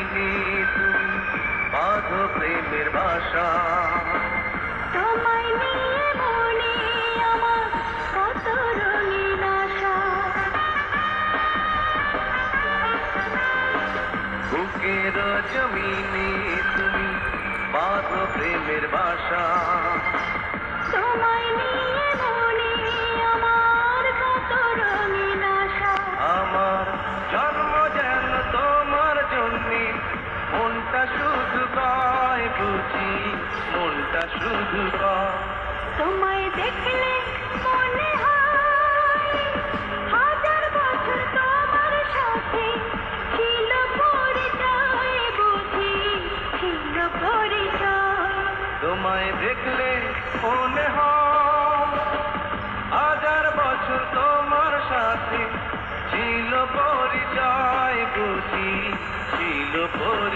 নীলিমে তুমি পাদ প্রেমের ভাষা। তোমায় নিয়ে মনে আমার কত জমিনে তুমি পাদ প্রেমের ভাষা। বুঝি মনটা শুধু তোমায় দেখলে মনে হাজার বছর তোমার সাথে ছিল পরিচয় বুঝি ছিল পরিচয়। তোমায় দেখলে মনে হাজার বছর তোমার সাথে ছিল পরিচয় বুঝি ছিল পরিচয়